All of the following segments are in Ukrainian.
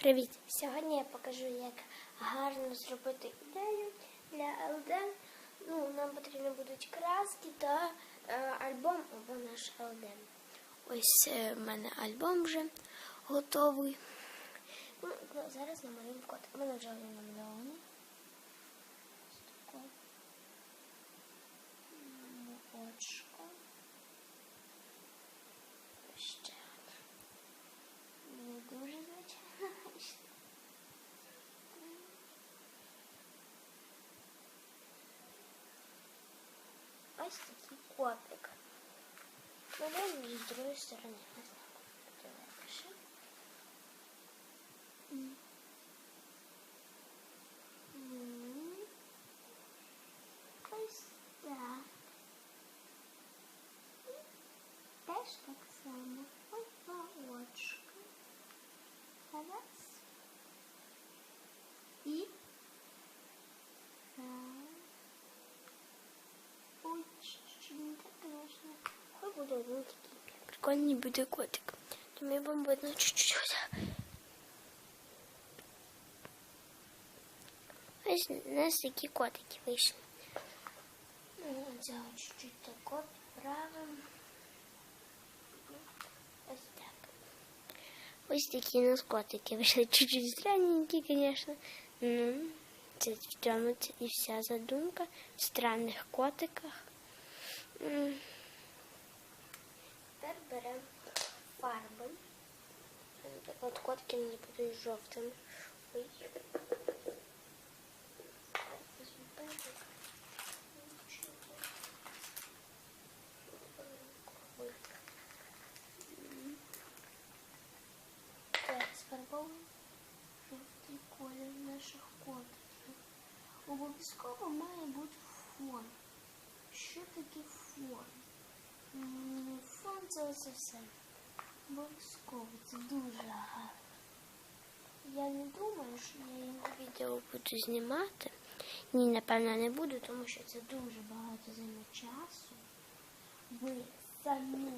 Привіт! Сьогодні я покажу, як гарно зробити ідею для ЛД. Ну, нам потрібні будуть краски та е, альбом або наш ЛД. Ось е, в мене альбом вже готовий. Ну, ну, зараз намалюємо код. У мене вже один намальований. Ось. Ще одне. Не дуже звичайно. вийшло. Ось такий котик. Наверное, з другої сторони. Не знаю, куди легше. М. М. Ось так. І Теж так само. Ось два очка. Раз. І раз. Очень так, конечно. Один такий. Прикольний котик. Тому вам видно чуть-чуть. Ось у нас такі котики вийшли. Ну, взяла чуть-чуть тако, підправимо. Ось так. Ось такі у нас котики вийшли. Чуть-чуть странненькі, звісно. Ну, це в вся задумка в странних котиках. Тепер беремо фарби. От котики мені будуть жовтими. Ой. Сфарбовуємо жовтий колір наших котиків. Обов'язково має бути фон. Що таке фон? Фон це оце все. Обов'язково, це дуже гарно. Я не думаю, що я його відео буду знімати. Ні, напевно, не буду, тому що це дуже багато займе часу. Ви самі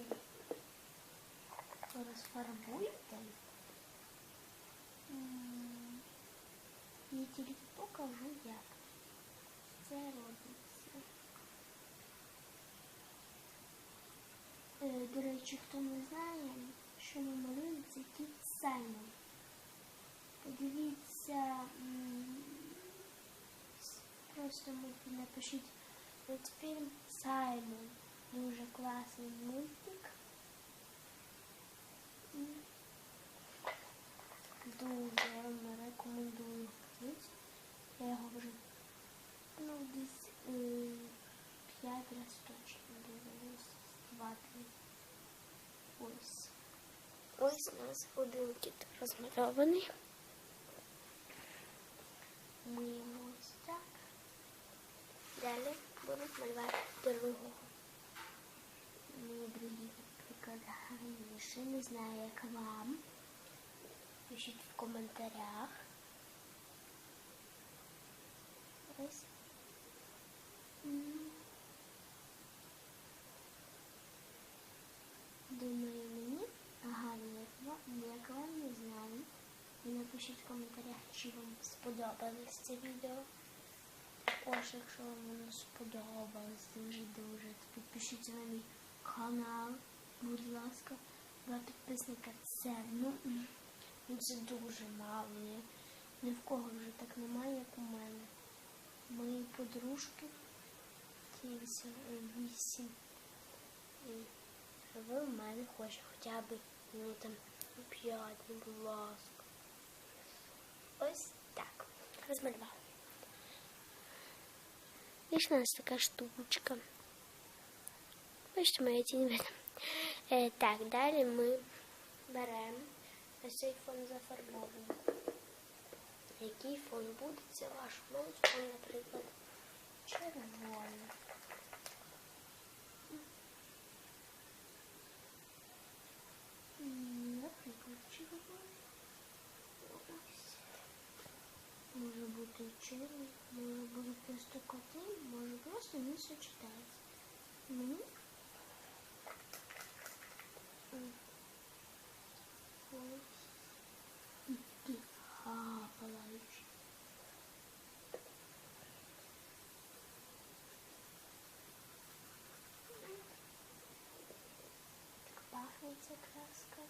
розфарбуйте. Я тільки покажу, як це робиться. Е, До речі, хто не знає, що ми малюємо, це кіт Саймон. Подивіться, просто напишіть мультфільм Саймон. Дуже класний мультик. М, Дуже вам рекомендую подивитися. Я його вже ну, десь е, п'ять разів точно дивилась. Два-три. Ось. Ось у нас один кіт розмальований. Ми ось так. Далі будемо малювати другого. Мені другі приклад гарніше. Не знаю, як вам. Пишіть в коментарях. Ось. М. Думаю, мені гарно, як вам, як вам не знаю. І напишіть в коментарях, чи вам сподобалось відео. Також, якщо вам воно сподобалось дуже-дуже, то підпишіться на мій канал, будь ласка. Два підписника це, ну, це дуже мало. Ні, в кого вже так немає, як у мене. Мої подружки, ті вісім, е. І ви в мене хоче хоча б ну там п'ять, будь ласка. Ось. Розмалювала. Вийшла у нас така штучка. Бачите, моя тінь видно. Е, так, далі ми беремо ось фон зафарбовуємо. Який фон буде, це ваш. Фон, наприклад, червоний. Пахнеться краска.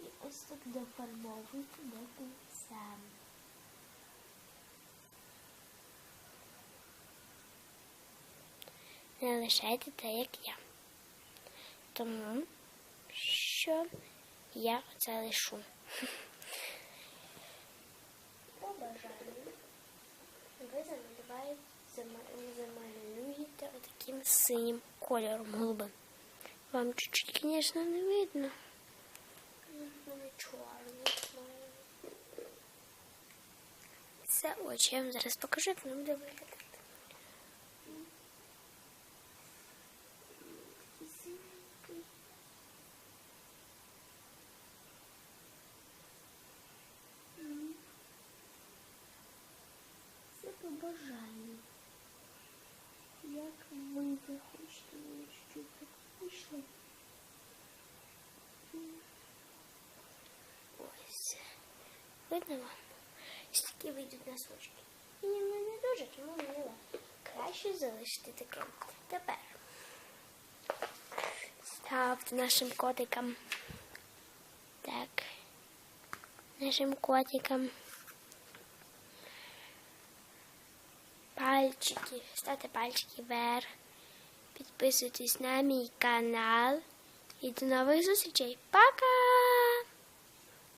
І ось так дофарбовують до кінця. Не лишайте те, як я. Тому що я це лишу. По бажанню ви замалюєте отаким синім кольором голубим. Вам чуть-чуть, звісно, не видно. Чорний має. Це очі. Я вам зараз покажу, як воно буде виглядати. Це. Як ви захочете, щоб так вийшло? Ось. Видно вам? Ось такі вийдуть носочки. І мене не дуже, тому мило. Краще залишити таким. Тепер ставте нашим котикам. Так. Нашим котикам. Пальчики. Ставте пальчики вверх. Підписуйтесь на мій канал. І до нових зустрічей. Пока!